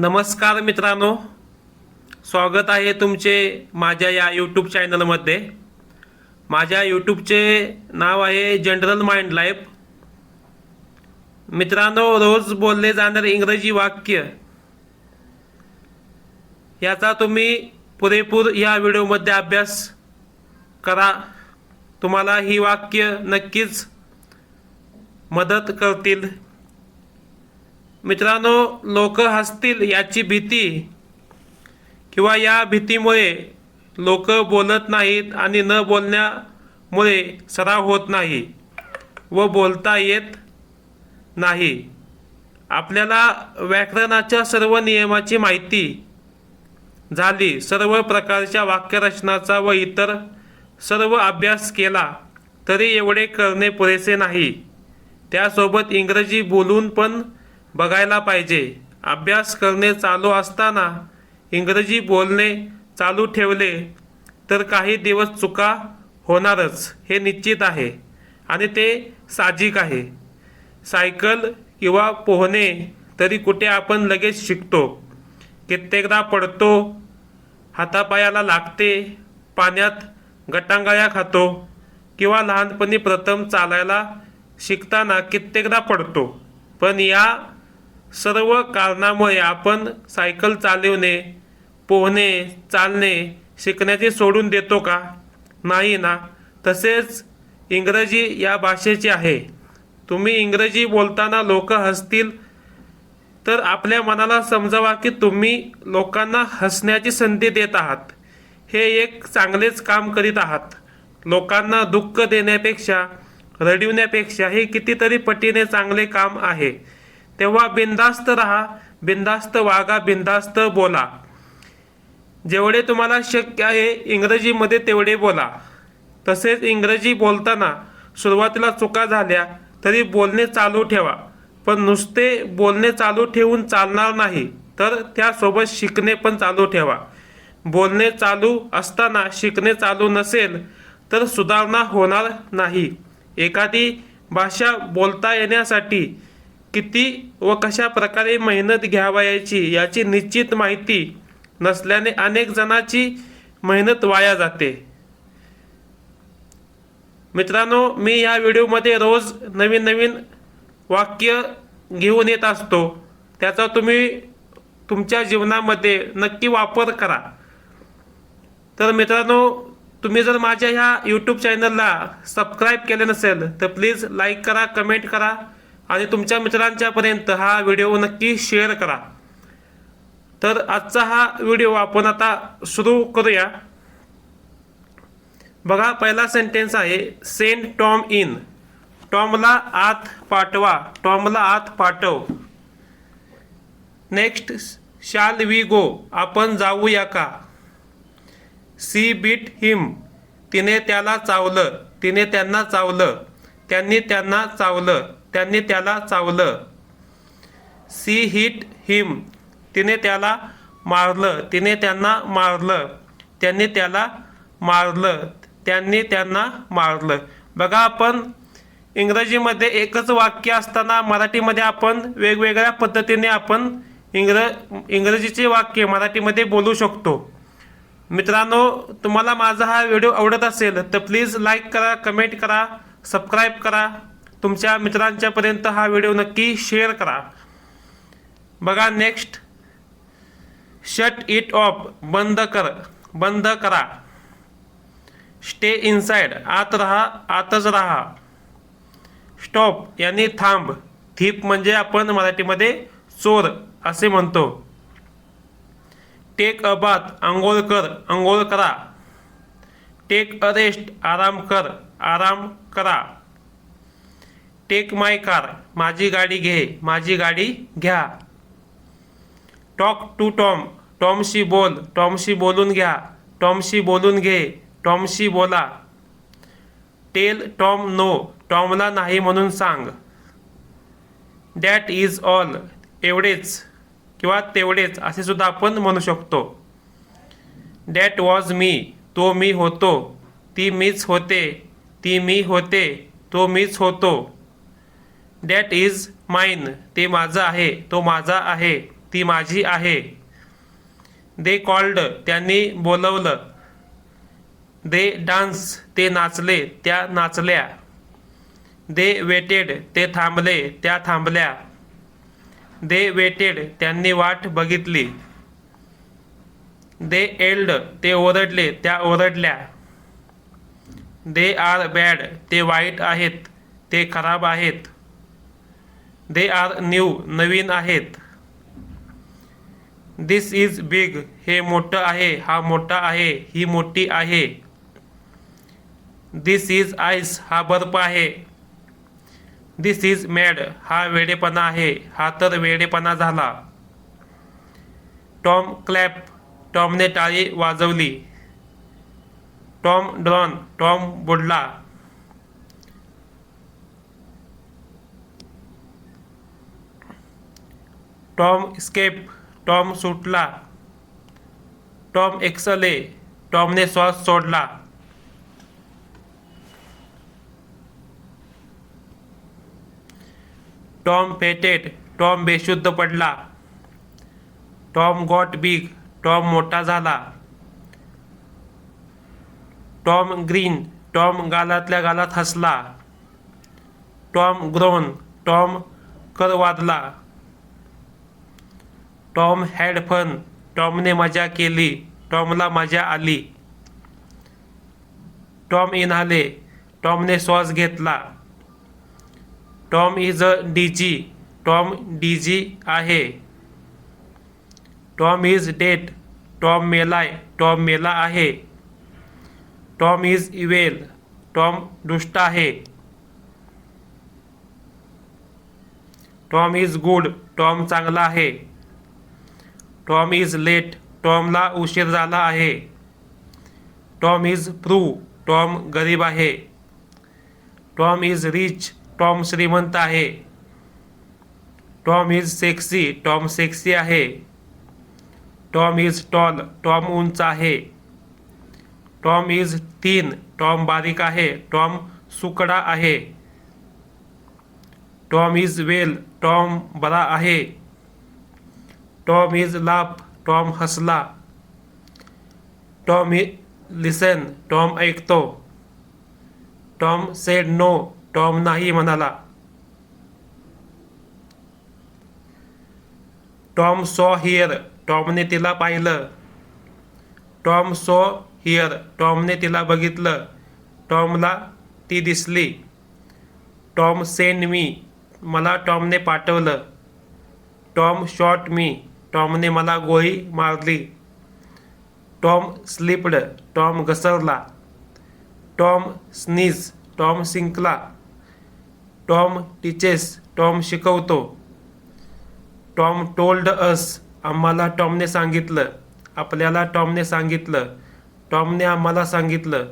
नमस्कार मित्रांनो. स्वागत आहे तुमचे माझ्या या यूट्यूब चॅनलमध्ये माझ्या यूट्यूबचे नाव आहे जनरल माइंड लाईफ मित्रांनो रोज बोलले जाणारे इंग्रजी वाक्य. याचा तुम्ही पुरेपूर या व्हिडिओमध्ये अभ्यास करा. तुम्हाला ही वाक्य नक्कीच मदत करतील. मित्रांनो लोक हसतील याची भीती किंवा या भीतीमुळे लोक बोलत नाहीत आणि न बोलण्यामुळे सराव होत नाही व बोलता येत नाही. आपल्याला व्याकरणाच्या सर्व नियमाची माहिती झाली. सर्व प्रकारच्या वाक्यरचनाचा व इतर सर्व अभ्यास केला तरी एवढे करणे पुरेसे नाही. त्यासोबत इंग्रजी बोलून पण बघायला पाहिजे. अभ्यास करणे चालू असताना इंग्रजी बोलणे चालू ठेवले तर काही दिवस चुका होणारच हे निश्चित आहे. आणि ते साहजिक आहे. सायकल किंवा पोहणे तरी कुठे आपण लगेच शिकतो. कित्येकदा पडतो हातापायाला लागते पाण्यात गटांगाळ्या खातो किंवा लहानपणी प्रथम चालायला शिकताना कित्येकदा पडतो. पण या सर्व कारणामुळे आपण सायकल चालवणे पोहणे चालणे शिकण्याचे सोडून देतो का? नाही ना. तसेच इंग्रजी या भाषेची आहे. तुम्ही इंग्रजी बोलताना लोक हसतील तर आपल्या मनाला समजावा की तुम्ही लोकांना हसण्याची संधी देत आहात. हे एक चांगलेच काम करीत आहात. लोकांना दुःख देण्यापेक्षा रडविण्यापेक्षा हे कितीतरी पटीने चांगले काम आहे. तेव्हा बिंदास्त राहा बिंदास्त वागा बिंदास्त बोला. जेवढे तुम्हाला शक्य आहे इंग्रजीमध्ये तेवढे बोला. तसेच इंग्रजी बोलताना सुरुवातीला चुका झाल्या तरी बोलणे चालू ठेवा. पण नुसते बोलणे चालू ठेवून चालणार नाही तर त्यासोबत शिकणे पण चालू ठेवा. बोलणे चालू असताना शिकणे चालू नसेल तर सुधारणा होणार नाही. एखादी भाषा बोलता येण्यासाठी किती व कशा प्रकारे मेहनत घ्यावयाची याची निश्चित माहिती नसल्याने अनेक जणांची मेहनत वाया जाते. मित्रांनो मी या व्हिडिओमध्ये रोज नवीन नवीन वाक्य घेऊन येत असतो. त्याचा तुम्ही तुमच्या जीवनामध्ये नक्की वापर करा. तर मित्रांनो तुम्ही जर माझ्या ह्या यूट्यूब चॅनलला सबस्क्राईब केले नसेल तर प्लीज लाईक करा कमेंट करा. आणि तुमच्या मित्रांच्यापर्यंत हा व्हिडिओ नक्की शेअर करा. तर आजचा हा व्हिडिओ आपण आता सुरू करूया. बघा पहिला सेंटेन्स आहे सेंट टॉम इन टॉमला आत पाठवा टॉमला आत पाठव. नेक्स्ट शाल वी गो आपण जाऊया का? सी बीट हिम तिने त्याला चावलं तिने त्यांना चावलं त्यांनी त्यांना चावलं. त्यांनी त्याला चावलं. She hit him. तिने त्याला मारलं. तिने त्यांना मारलं. त्यांनी त्याला मारलं. त्यांनी त्यांना मारलं. बघा आपण इंग्रजीमध्ये एकच वाक्य असताना मराठीमध्ये आपण वेगवेगळ्या पद्धतीने आपण इंग्र इंग्रजीचे वाक्य मराठीमध्ये बोलू शकतो. मित्रांनो तुम्हाला माझा हा व्हिडिओ आवडत असेल तर प्लीज लाईक करा कमेंट करा सबस्क्राईब करा. तुमच्या मित्रांच्यापर्यंत हा व्हिडिओ नक्की शेअर करा. बघा नेक्स्ट शट इट ऑफ बंद कर. बंद करा. स्टे इनसाइड आत राहा. आतच राहा. स्टॉप यांनी थांब. थीप म्हणजे आपण मराठीमध्ये चोर असे म्हणतो. टेक अ बाथ आंघोळ कर. आंघोळ करा. टेक अ रेस्ट आराम कर. आराम करा. टेक माय कार माझी गाडी घे. माझी गाडी घ्या. टॉक टू टॉम टॉमशी बोल. टॉमशी बोलून घ्या. टॉमशी बोलून घे. टॉमशी बोला. टेल टॉम नो टॉमला नाही म्हणून सांग. दॅट इज ऑल एवढेच. किंवा तेवढेच. असे सुद्धा आपण म्हणू शकतो. दॅट वॉज मी तो मी होतो. ती मीच होते. ती मी होते. तो मीच होतो. दॅट इज माईन ते माझं आहे. तो माझा आहे. ती माझी आहे. दे कॉल्ड त्यांनी बोलवलं. दे डान्स ते नाचले. त्या नाचल्या. दे वेटेड ते थांबले. त्या थांबल्या. दे वेटेड त्यांनी वाट बघितली. दे एल्ड ते ओरडले. त्या ओरडल्या. दे आर बॅड ते वाईट आहेत. ते खराब आहेत. दे आर न्यू नवीन आहेत. दिस इज बिग हे मोठं आहे. हा मोठा आहे. ही मोठी आहे. दिस इज आईस हा बर्फ आहे. दिस इज मॅड हा वेडेपणा आहे. हा तर वेडेपणा झाला. टॉम क्लॅप टॉमने टाळी वाजवली. टॉम ड्रॉन टॉम बुडला. टॉम स्केप टॉम सुटला. टॉम एक्सले टॉमने श्वास सोडला. टॉम फेटेड टॉम बेशुद्ध पडला. टॉम गॉट बिग टॉम मोठा झाला. टॉम ग्रीन टॉम गालातल्या गालात हसला. टॉम ग्रोन टॉम कर वाजला टॉम हॅड फन टॉमने मजा केली. टॉमला मजा आली. टॉम इन्हाले टॉमने श्वास घेतला. Tom is a dizzy Tom dizzy आहे. टॉम इज डेट टॉम मेलाय. टॉम मेला आहे. टॉम इज इवेल टॉम दुष्ट आहे. टॉम इज गुड टॉम चांगला आहे. Tom is late. टॉमला उशीर झाला आहे. Tom is Pru. टॉम गरीब आहे. Tom is rich. टॉम श्रीमंत आहे. Tom is sexy. Tom sexy आहे. Tom is tall. टॉम उंच आहे. टॉम इज तीन. टॉम बारीक आहे. टॉम सुकडा आहे. Tom is well. टॉम बरा आहे. टॉम इज लाफ टॉम हसला. टॉम लिसन टॉम ऐकतो. टॉम सेड नो टॉम नाही म्हणाला. टॉम सॉ हिअर टॉमने तिला पाहिलं. टॉम सॉ हिअर टॉमने तिला बघितलं. टॉमला ती दिसली. टॉम सेंड मी मला टॉमने पाठवलं. टॉम शॉट मी टॉमने मला गोळी मारली. टॉम स्लिपड टॉम घसरला. टॉम स्नीज टॉम सिंकला टॉम टीचेस टॉम शिकवतो. टॉम टोल्ड अस आम्हाला टॉमने सांगितलं. आपल्याला टॉमने सांगितलं. टॉमने आम्हाला सांगितलं.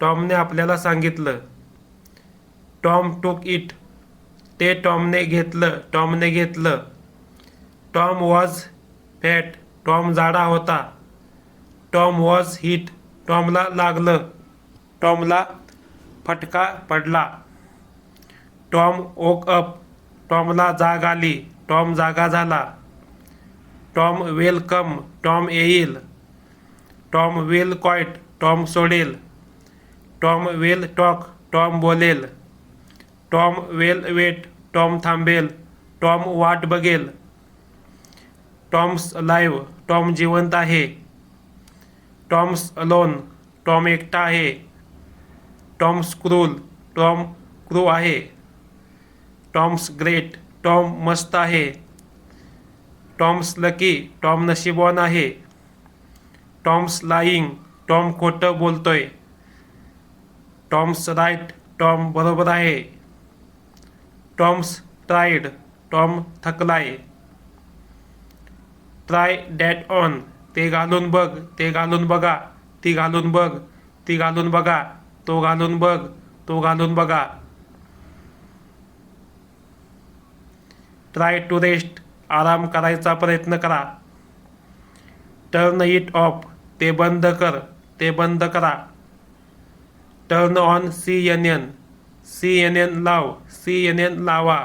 टॉमने आपल्याला सांगितलं. टॉम टूक इट. ते टॉमने घेतलं टॉमने घेतलं. टॉम वॉज फॅट टॉम जाडा होता. टॉम वॉज हिट टॉमला लागलं. टॉमला फटका पडला. टॉम ओक अप टॉमला जाग आली. टॉम जागा झाला. टॉम वेलकम टॉम येईल. टॉम वेल कॉइट टॉम सोडेल. टॉम वेल टॉक टॉम बोलेल. टॉम वेल वेट टॉम थांबेल. टॉम वाट बघेल. टॉम्स लाईव्ह टॉम जिवंत आहे. टॉम्स अलोन टॉम एकटा आहे. टॉम्स क्रूल टॉम क्रू आहे. टॉम्स ग्रेट टॉम मस्त आहे. टॉम्स लकी टॉम नशिबॉन आहे. टॉम्स लाईंग टॉम खोटं बोलतोय. टॉम्स राईट टॉम बरोबर आहे. टॉम्स ट्राईड टॉम थकलाय. ट्राय डॅट ऑन ते घालून बघ ते घालून बघा. ती घालून बघ ती घालून बघा. तो घालून बघ तो घालून बघा. ट्राय टू रेस्ट आराम करायचा प्रयत्न करा. टर्न इट ऑफ ते बंद कर ते बंद करा. Turn on C N N C N N लाव सी एन एन लावा.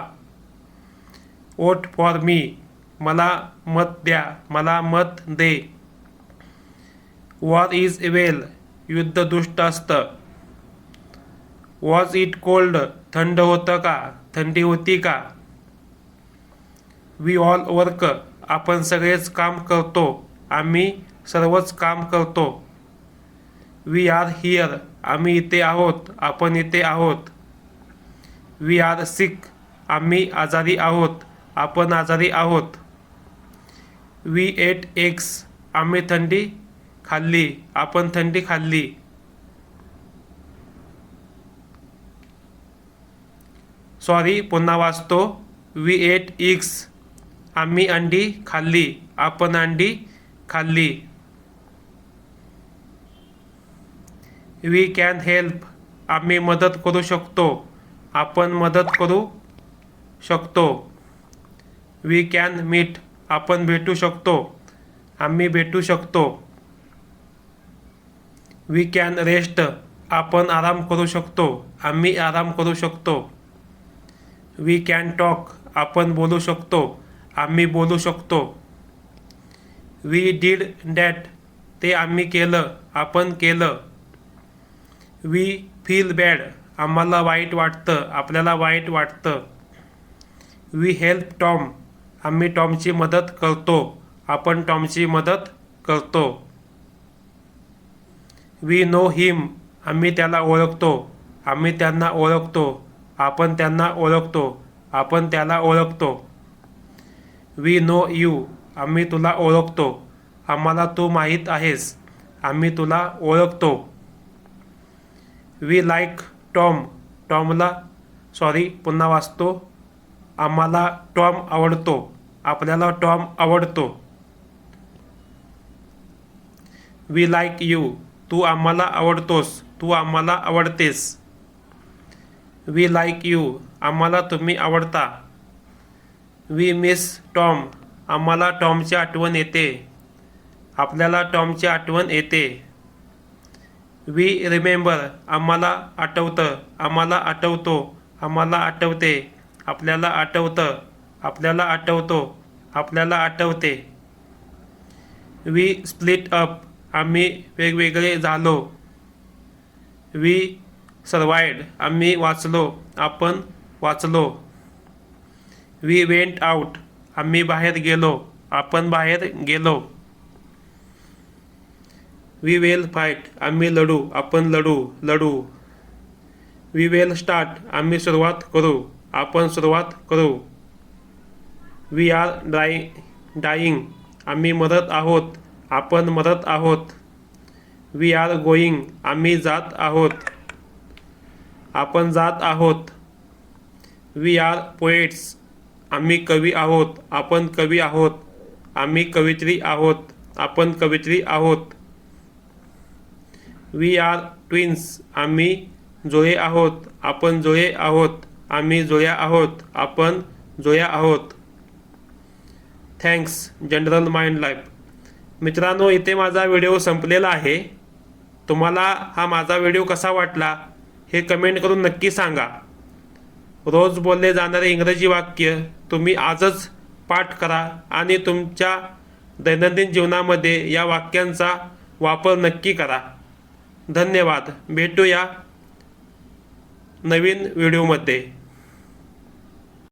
वोट फॉर मी मला मत द्या मला मत दे. वॉर इज वेल युद्ध दुष्ट असतं. वॉज इट कोल्ड थंड होतं का थंडी होती का? वी ऑल वर्क आपण सगळेच काम करतो आम्ही सर्वच काम करतो. वी आर हिअर आम्ही इथे आहोत आपण इथे आहोत. वी आर सिक आम्ही आजारी आहोत आपण आजारी आहोत. वी एट एक्स आम्ही थंडी खाल्ली आपण थंडी खाल्ली. सॉरी पुन्हा वाचतो. वी एट एक्स आम्ही अंडी खाल्ली आपण अंडी खाल्ली. वी कॅन हेल्प आम्ही मदत करू शकतो आपण मदत करू शकतो. वी कॅन मीट आपण भेटू शकतो. आम्ही भेटू शकतो. वी कॅन रेस्ट आपण आराम करू शकतो. आम्ही आराम करू शकतो. वी कॅन टॉक आपण बोलू शकतो. आम्ही बोलू शकतो. वी डीड डॅट ते आम्ही केलं. आपण केलं. वी फील बॅड आम्हाला वाईट वाटतं. आपल्याला वाईट वाटतं. वी हेल्प टॉम आम्ही टॉमची मदत करतो. आपण टॉमची मदत करतो. We know him. आम्ही त्याला ओळखतो. आम्ही त्यांना ओळखतो. आपण त्यांना ओळखतो. आपण त्याला ओळखतो. We know you. आम्ही तुला ओळखतो. आम्हाला तू माहीत आहेस. आम्ही तुला ओळखतो. We like Tom. टॉमला सॉरी पुन्हा वाचतो. आम्हाला टॉम आवडतो. आपल्याला टॉम आवडतो. वी लाईक यू तू आम्हाला आवडतोस. तू आम्हाला आवडतेस. वी लाईक यू आम्हाला तुम्ही आवडता. वी मिस टॉम आम्हाला टॉमची आठवण येते. आपल्याला टॉमची आठवण येते. वी रिमेंबर आम्हाला आठवतं. आम्हाला आठवतो. आम्हाला आठवते. आपल्याला आठवतं. आपल्याला आठवतो आपल्याला आठवते. वी स्प्लिट अप आम्ही वेगवेगळे झालो. वी सर्वाईड आम्ही वाचलो. आपण वाचलो. वी वेंट आऊट आम्ही बाहेर गेलो. आपण बाहेर गेलो. वी वेल फाईट आम्ही लढू. आपण लढू. लढू. वी वेल स्टार्ट आम्ही सुरुवात करू. आपण सुरुवात करू. वी आर डाय डाईंग आम्ही मरत आहोत. आपण मरत आहोत. वी आर गोईंग आम्ही जात आहोत. आपण जात आहोत. वी आर पोएट्स आम्ही कवी आहोत. आपण कवी आहोत. आम्ही कवित्री आहोत. आपण कवित्री आहोत. वी आर ट्विन्स आम्ही जुळे आहोत. आपण जुळे आहोत. आम्ही जुळ्या आहोत. आपण जुळ्या आहोत. थँक्स जनरल माइंड लाईफ मित्रांनो इथे माझा व्हिडिओ संपलेला आहे. तुम्हाला हा माझा व्हिडिओ कसा वाटला हे कमेंट करून नक्की सांगा. रोज बोलले जाणारे इंग्रजी वाक्य तुम्ही आजच पाठ करा आणि तुमच्या दैनंदिन जीवनामध्ये या वाक्यांचा वापर नक्की करा. धन्यवाद. भेटूया नवीन व्हिडिओमध्ये.